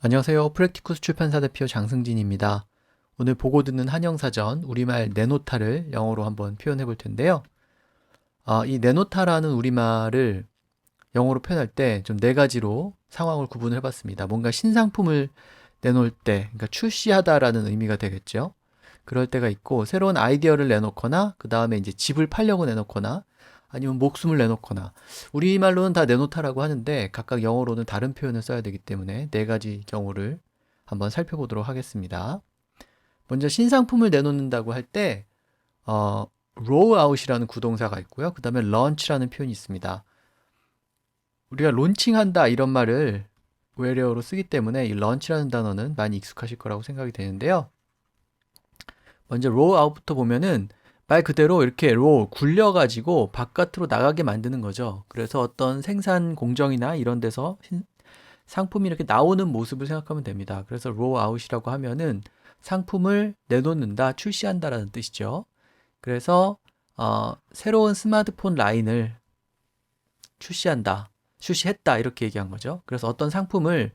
안녕하세요. 프랙티쿠스 출판사 대표 장승진입니다. 오늘 보고 듣는 한영사전 우리말 네노타를 영어로 한번 표현해 볼 텐데요. 아, 이 네노타라는 우리말을 영어로 표현할 때 좀 네 가지로 상황을 구분을 해봤습니다. 뭔가 신상품을 내놓을 때, 그러니까 출시하다라는 의미가 되겠죠. 그럴 때가 있고 새로운 아이디어를 내놓거나 그 다음에 이제 집을 팔려고 내놓거나 아니면 목숨을 내놓거나 우리말로는 다 내놓다라고 하는데 각각 영어로는 다른 표현을 써야 되기 때문에 네 가지 경우를 한번 살펴보도록 하겠습니다. 먼저 신상품을 내놓는다고 할때 어, roll out이라는 구동사가 있고요. 그 다음에 launch라는 표현이 있습니다. 우리가 론칭한다 이런 말을 외래어로 쓰기 때문에 이 launch라는 단어는 많이 익숙하실 거라고 생각이 되는데요. 먼저 roll out부터 보면은 말 그대로 이렇게 로 굴려가지고 바깥으로 나가게 만드는 거죠. 그래서 어떤 생산 공정이나 이런 데서 상품이 이렇게 나오는 모습을 생각하면 됩니다. 그래서 로 아웃이라고 하면은 상품을 내놓는다, 출시한다라는 뜻이죠. 그래서 어, 새로운 스마트폰 라인을 출시한다, 출시했다 이렇게 얘기한 거죠. 그래서 어떤 상품을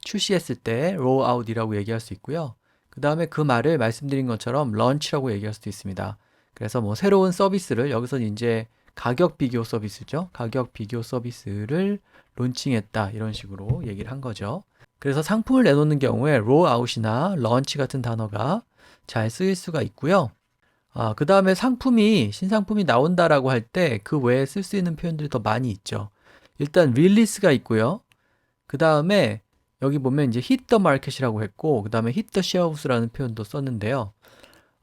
출시했을 때 roll out이라고 얘기할 수 있고요. 그 다음에 그 말을 말씀드린 것처럼 launch라고 얘기할 수도 있습니다. 그래서 뭐 새로운 서비스를 여기서 이제 가격 비교 서비스죠. 가격 비교 서비스를 론칭했다 이런 식으로 얘기를 한 거죠. 그래서 상품을 내놓는 경우에 롤아웃이나 런치 같은 단어가 잘 쓰일 수가 있고요. 아, 그 다음에 상품이 신상품이 나온다라고 할 때 그 외에 쓸 수 있는 표현들이 더 많이 있죠. 일단 릴리스가 있고요. 그 다음에 여기 보면 이제 hit the market이라고 했고 그 다음에 hit the shelves라는 표현도 썼는데요.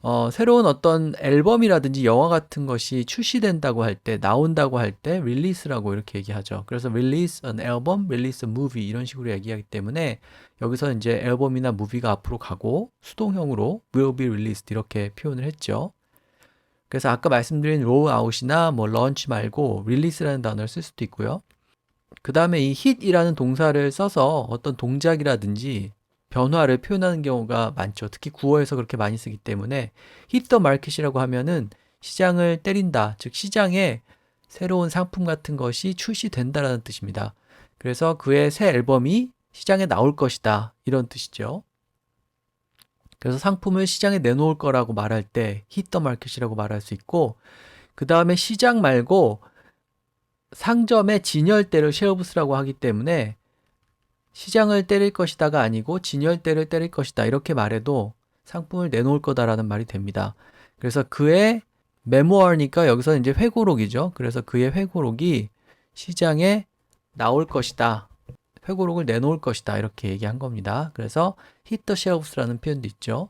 어, 새로운 어떤 앨범이라든지 영화 같은 것이 출시된다고 할 때, 나온다고 할 때, 릴리스라고 이렇게 얘기하죠. 그래서 release an album, release a movie 이런 식으로 얘기하기 때문에 여기서 이제 앨범이나 무비가 앞으로 가고 수동형으로 will be released 이렇게 표현을 했죠. 그래서 아까 말씀드린 roll out이나 뭐 launch 말고 release라는 단어를 쓸 수도 있고요. 그 다음에 이 hit이라는 동사를 써서 어떤 동작이라든지 변화를 표현하는 경우가 많죠. 특히 구어에서 그렇게 많이 쓰기 때문에 hit the market이라고 하면은 시장을 때린다. 즉 시장에 새로운 상품 같은 것이 출시된다라는 뜻입니다. 그래서 그의 새 앨범이 시장에 나올 것이다. 이런 뜻이죠. 그래서 상품을 시장에 내놓을 거라고 말할 때 hit the market이라고 말할 수 있고 그 다음에 시장 말고 상점의 진열대를 쉐어부스라고 하기 때문에 시장을 때릴 것이다가 아니고 진열대를 때릴 것이다. 이렇게 말해도 상품을 내놓을 거다라는 말이 됩니다. 그래서 그의 메모어니까 여기서 이제 회고록이죠. 그래서 그의 회고록이 시장에 나올 것이다. 회고록을 내놓을 것이다. 이렇게 얘기한 겁니다. 그래서 hit the shelves라는 표현도 있죠.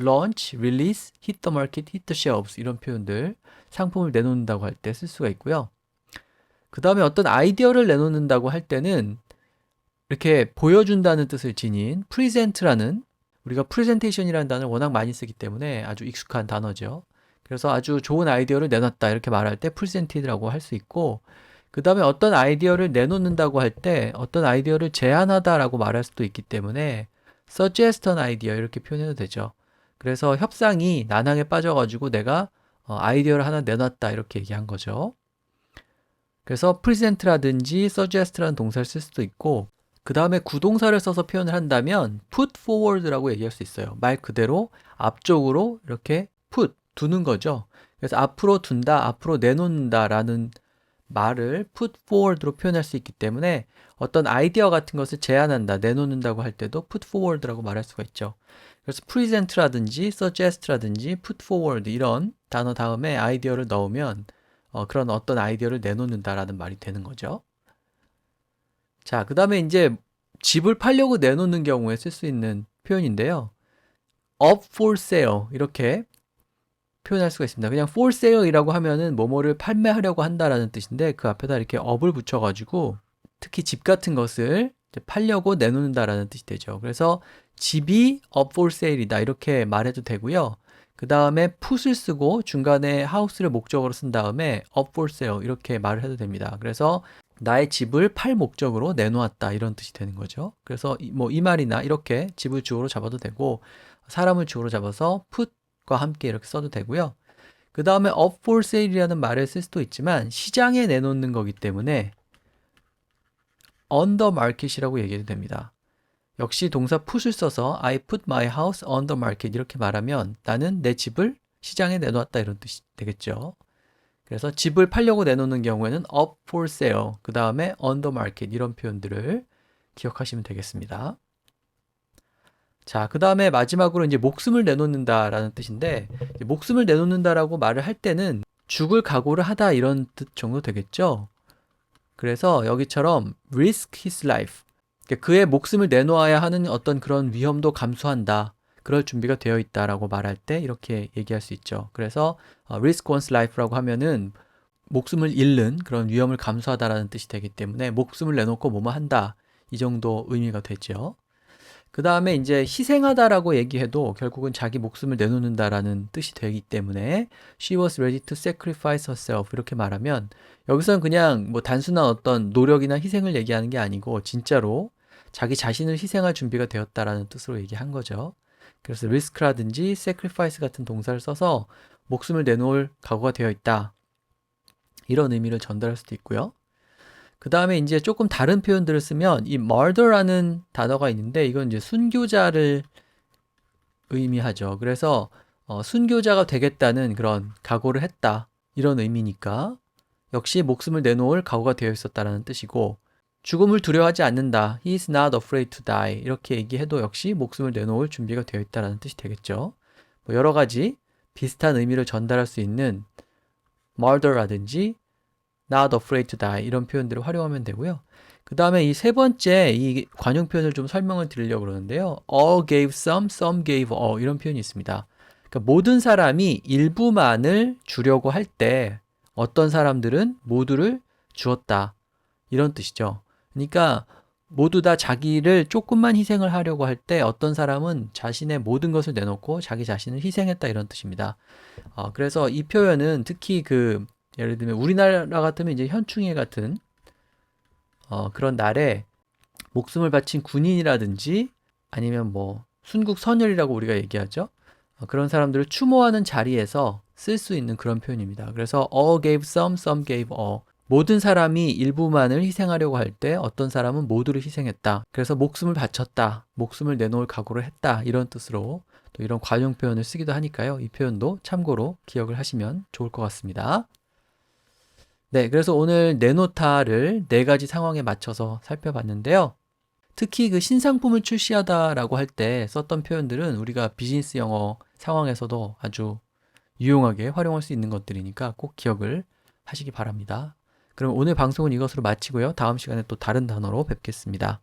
launch, release, hit the market, hit the shelves 이런 표현들 상품을 내놓는다고 할 때 쓸 수가 있고요. 그 다음에 어떤 아이디어를 내놓는다고 할 때는 이렇게 보여준다는 뜻을 지닌 프리젠트라는 우리가 프레젠테이션이라는 단어를 워낙 많이 쓰기 때문에 아주 익숙한 단어죠. 그래서 아주 좋은 아이디어를 내놨다 이렇게 말할 때 프레젠티드라고 할 수 있고 그 다음에 어떤 아이디어를 내놓는다고 할 때 어떤 아이디어를 제안하다라고 말할 수도 있기 때문에 suggest an idea 이렇게 표현해도 되죠. 그래서 협상이 난항에 빠져가지고 내가 어, 아이디어를 하나 내놨다 이렇게 얘기한 거죠. 그래서 present라든지 suggest라는 동사를 쓸 수도 있고 그 다음에 구동사를 써서 표현을 한다면 put forward라고 얘기할 수 있어요. 말 그대로 앞쪽으로 이렇게 put, 두는 거죠. 그래서 앞으로 둔다, 앞으로 내놓는다 라는 말을 put forward로 표현할 수 있기 때문에 어떤 아이디어 같은 것을 제안한다, 내놓는다고 할 때도 put forward라고 말할 수가 있죠. 그래서 present라든지 suggest라든지 put forward 이런 단어 다음에 아이디어를 넣으면 어, 그런 어떤 아이디어를 내놓는다라는 말이 되는 거죠. 자, 그 다음에 이제 집을 팔려고 내놓는 경우에 쓸 수 있는 표현인데요. up for sale 이렇게 표현할 수가 있습니다. 그냥 for sale이라고 하면은 뭐뭐를 판매하려고 한다라는 뜻인데 그 앞에다 이렇게 up을 붙여가지고 특히 집 같은 것을 팔려고 내놓는다라는 뜻이 되죠. 그래서 집이 up for sale이다 이렇게 말해도 되고요. 그 다음에 put을 쓰고 중간에 house를 목적으로 쓴 다음에 up for sale 이렇게 말을 해도 됩니다. 그래서 나의 집을 팔 목적으로 내놓았다 이런 뜻이 되는 거죠. 그래서 뭐 이 말이나 이렇게 집을 주어로 잡아도 되고 사람을 주어로 잡아서 put과 함께 이렇게 써도 되고요. 그 다음에 up for sale이라는 말을 쓸 수도 있지만 시장에 내놓는 거기 때문에 on the market이라고 얘기해도 됩니다. 역시 동사 put을 써서 I put my house on the market 이렇게 말하면 나는 내 집을 시장에 내놓았다 이런 뜻이 되겠죠. 그래서 집을 팔려고 내놓는 경우에는 up for sale, 그 다음에 on the market 이런 표현들을 기억하시면 되겠습니다. 자, 그 다음에 마지막으로 이제 목숨을 내놓는다라는 뜻인데, 목숨을 내놓는다라고 말을 할 때는 죽을 각오를 하다 이런 뜻 정도 되겠죠. 그래서 여기처럼 risk his life, 그러니까 그의 목숨을 내놓아야 하는 어떤 그런 위험도 감수한다. 그럴 준비가 되어 있다라고 말할 때 이렇게 얘기할 수 있죠. 그래서 어, risk one's life라고 하면은 목숨을 잃는 그런 위험을 감수하다라는 뜻이 되기 때문에 목숨을 내놓고 뭐뭐 한다. 이 정도 의미가 되죠. 그 다음에 이제 희생하다라고 얘기해도 결국은 자기 목숨을 내놓는다라는 뜻이 되기 때문에 she was ready to sacrifice herself 이렇게 말하면 여기서는 그냥 뭐 단순한 어떤 노력이나 희생을 얘기하는 게 아니고 진짜로 자기 자신을 희생할 준비가 되었다라는 뜻으로 얘기한 거죠. 그래서 risk라든지 sacrifice 같은 동사를 써서 목숨을 내놓을 각오가 되어 있다. 이런 의미를 전달할 수도 있고요. 그 다음에 이제 조금 다른 표현들을 쓰면 이 murder라는 단어가 있는데 이건 이제 순교자를 의미하죠. 그래서 어, 순교자가 되겠다는 그런 각오를 했다. 이런 의미니까 역시 목숨을 내놓을 각오가 되어 있었다라는 뜻이고 죽음을 두려워하지 않는다. He is not afraid to die. 이렇게 얘기해도 역시 목숨을 내놓을 준비가 되어 있다라는 뜻이 되겠죠. 뭐 여러 가지 비슷한 의미를 전달할 수 있는 murder라든지 not afraid to die 이런 표현들을 활용하면 되고요. 그 다음에 이 세 번째 이 관용 표현을 좀 설명을 드리려고 그러는데요. all gave some, some gave all 이런 표현이 있습니다. 그러니까 모든 사람이 일부만을 주려고 할 때 어떤 사람들은 모두를 주었다. 이런 뜻이죠. 그러니까 모두 다 자기를 조금만 희생을 하려고 할 때 어떤 사람은 자신의 모든 것을 내놓고 자기 자신을 희생했다 이런 뜻입니다. 어, 그래서 이 표현은 특히 그 예를 들면 우리나라 같으면 이제 현충일 같은 어, 그런 날에 목숨을 바친 군인이라든지 아니면 뭐 순국 선열이라고 우리가 얘기하죠. 어, 그런 사람들을 추모하는 자리에서 쓸 수 있는 그런 표현입니다. 그래서 all gave some, some gave all. 모든 사람이 일부만을 희생하려고 할 때 어떤 사람은 모두를 희생했다. 그래서 목숨을 바쳤다. 목숨을 내놓을 각오를 했다. 이런 뜻으로 또 이런 관용 표현을 쓰기도 하니까요. 이 표현도 참고로 기억을 하시면 좋을 것 같습니다. 네, 그래서 오늘 네노타를 네 가지 상황에 맞춰서 살펴봤는데요. 특히 그 신상품을 출시하다라고 할 때 썼던 표현들은 우리가 비즈니스 영어 상황에서도 아주 유용하게 활용할 수 있는 것들이니까 꼭 기억을 하시기 바랍니다. 그럼 오늘 방송은 이것으로 마치고요. 다음 시간에 또 다른 단어로 뵙겠습니다.